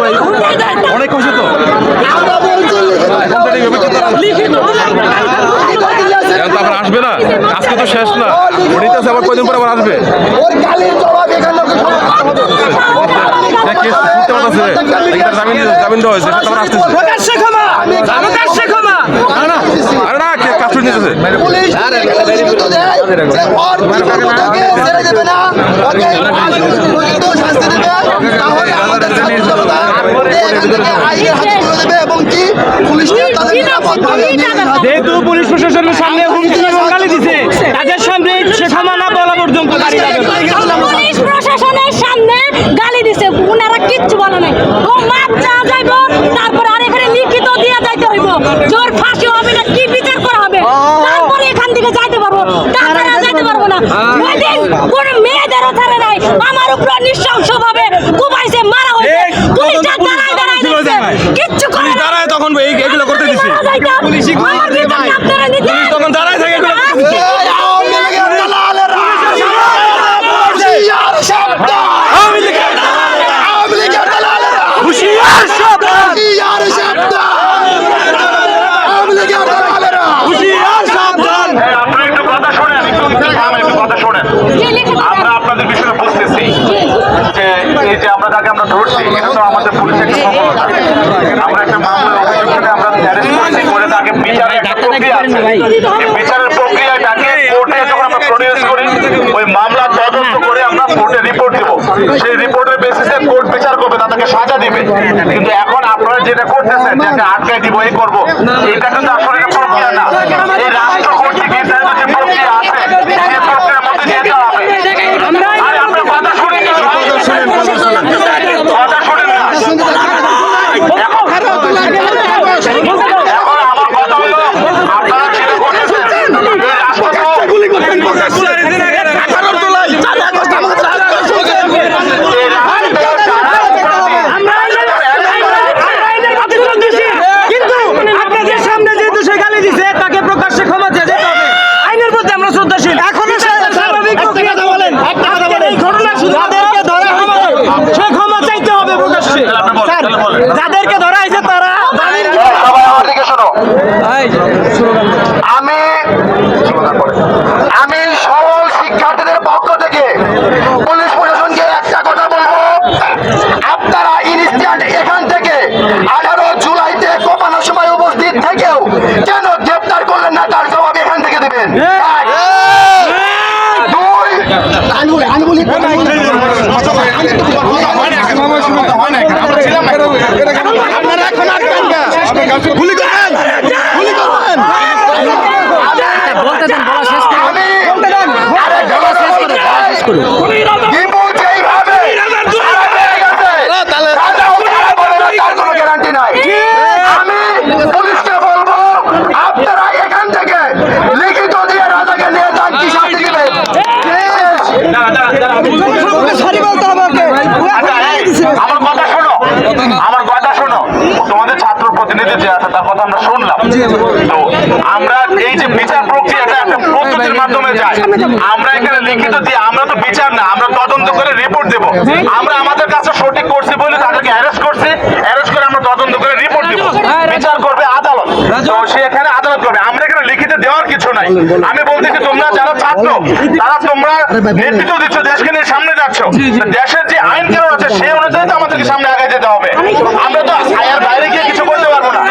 ভাই একটু স্পিড দেন না রে ভাই। অনেক কষ্ট তো। এখন তো এভাবে তো তারা এখন তো আবার আসবে না। আজকে তো শেষ না। উনিতে আবার কয়দিন পর আবার আসবে? জামিন জামিন দেওয়া হয়েছে আসতেছে। আরে না কে নিতেছে পুলিশ লিখিত দেয় যে ওর বিপক্ষকে ছেড়ে দেবে। না। ওকে শাস্তি দেবে। তাহলে আমাদের ছাত্ররা আইনের হাতে তুলে দেবে এবং কি পুলিশকে তাদের নিরাপদভাবে যেহেতু পুলিশ প্রশাসনের সামনে হুমকি এবং গালি দিছে তাদের সামনে সে ক্ষমা না বলা পর্যন্ত গাড়ি যাবে পুলিশ প্রশাসনের সামনে গালি দিছে উনারা কিচ্ছু বলে নাই। ও মাপ চা যাইব তারপর আর এখানে লিখিত দিয়ে যাইতে হইব। জোর ফাঁসি হবে না কি বিচার করা হবে তারপরে এখান থেকে যাইতে পারব তারপরে আর যাইতে পারব না ওই দিন আমার উপর নৃশংস ভাবে কুবাইছে মারা হয়েছে পুলিশটা দাঁড়ায় দাঁড়ায় দেখছে কিচ্ছু করে না দাঁড়ায় তখন এই- এগুলো করতে দিছি পুলিশই আমার বিচারটা আপনারা নিতে তখন দাঁড়ায় থাকে এগুলো করতে দিছি। এই আওয়ামী লীগের দালালেরা! হুঁশিয়ার শব্দ! আওয়ামী লীগের দালালেরা! হুঁশিয়ার শব্দ! আওয়ামী লীগের দালালেরা! আপনারা একটু কথা শোনেন একটু একটু থামেন, একটু কথা শোনেন আমরা আপনাদের বিষয়ে বুঝতেছি যে এই যে আমরা যাকে আমরা ধরছি এটা তো আমাদের পুলিশের একটা সফলতা আমরা একটা মামলা অভিযোগ করে আমরা অ্যারেস্ট করেছি করে তাকে বিচারের একটা প্রক্রিয়া আছে। বিচারের প্রক্রিয়ায় তাকে কোর্টে যখন আমরা প্রডিউস করি ওই মামলা তদন্ত করে আমরা কোর্টে রিপোর্ট দেবো। সেই রিপোর্টের বেসিসে কোর্ট বিচার করবে তাদেরকে সাজা দিবে। কিন্তু এখন আপনারা যেটা করতেছেন যে আটকায় দিব এই করব এটা কিন্তু আসলে প্রক্রিয়া না। এই রাষ্ট্র কর্তৃক নির্ধারিত যে প্রক্রিয়া আছে সেই প্রক্রিয়ার মধ্যে যেতে হবে আরে আপনার কথা শুনে কি কথা শুনেন না এখন এখন আমার কথা হলো আপনারা যেটা করতেছেন এই রাষ্ট্র তো এই রাষ্ট্রের কিন্তু আপনাদের সামনে যেহেতু সে গালি দিছে তাকে প্রকাশ্যে ক্ষমা চেয়ে যেতে হবে আইনের প্রতি আমরা শ্রদ্ধাশীল এখনও সে স্বাভাবিক প্রক্রিয়া বলেন এই ঘটনা যাদেরকে ধরা হয়েছে সে ক্ষমা চাইতে হবে প্রকাশ্যে স্যার যাদেরকে ধরা হয়েছে তারা জামিন সবাই আমার দিকে শোনো। আমি আমি সকল শিক্ষার্থীদের পক্ষ থেকে পুলিশ প্রশাসনকে একটা কথা বলব আপনারা ইনস্ট্যান্ট এখান থেকে আঠারো জুলাইতে কোপানোর সময় উপস্থিত থেকেও কেন গ্রেপ্তার করলেন না তার জবাব এখান থেকে দেবেন এক। দুই আমি বলি আমি বলি আপনারা এখন আটকান কে? গুলি করবেন গুলি করবেন আমি আরে বলা শেষ করে সারা হয়ে গেছে, রাজাও তারা বলে না, তার কোনো গ্যারান্টি নাই। আমি পুলিশকে বলব আপনারা এখান থেকে লিখিত দিয়ে রাজাকে নিয়ে যান কি শাস্তি দিবেন সরি বলতে হবে ওকে আচ্ছা, এই, আমার কথা শোনো আমার কথা শোনো তোমাদের ছাত্র যে আছে তার কথা আমরা শুনলাম। তো আমরা এই যে বিচার প্রক্রিয়াটা একটা পদ্ধতির মাধ্যমে যায় আমরা এখানে লিখিত দিয়ে আমরা তো বিচার না আমরা তদন্ত করে রিপোর্ট দেব। আমরা আমাদের কাছে সঠিক করছি বলে তাদেরকে অ্যারেস্ট করছি অ্যারেস্ট করে আমরা তদন্ত করে রিপোর্ট দেব। বিচার করবে আদালত। তো সে এখানে আদালত করবে আমরা লিখিত দেওয়ার কিছু নাই। আমি বলতেছি তোমরা যারা ছাত্র তারা তোমরা নেতৃত্ব দিচ্ছ দেশকে নিয়ে সামনে যাচ্ছ। দেশের যে আইন কানুন আছে সেই অনুযায়ী তো আমাদেরকে সামনে আগে যেতে হবে। আমরা তো আয়ার বাইরে গিয়ে কিছু করতে পারব না।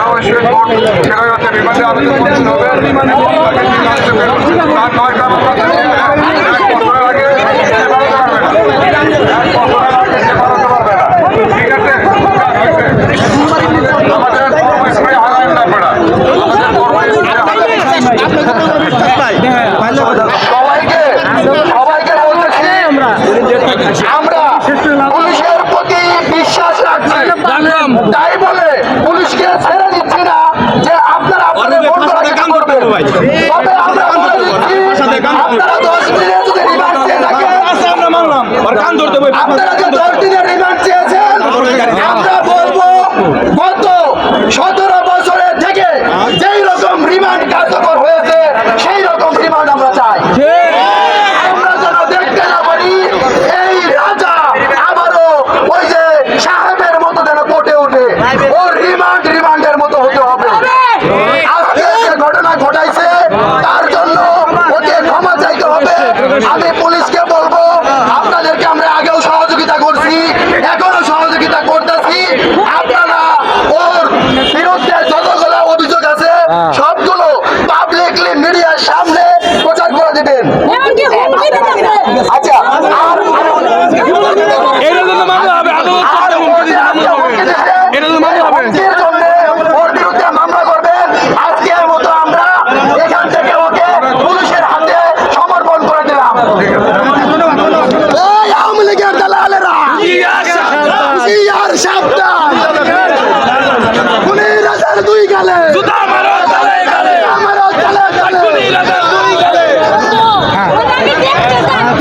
যাওয়া আসবে ভোট সেটাই হচ্ছে বিমানে আবেদন করতে হবে। তার নয় কারণ আপনারা আর ধরতে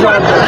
করেন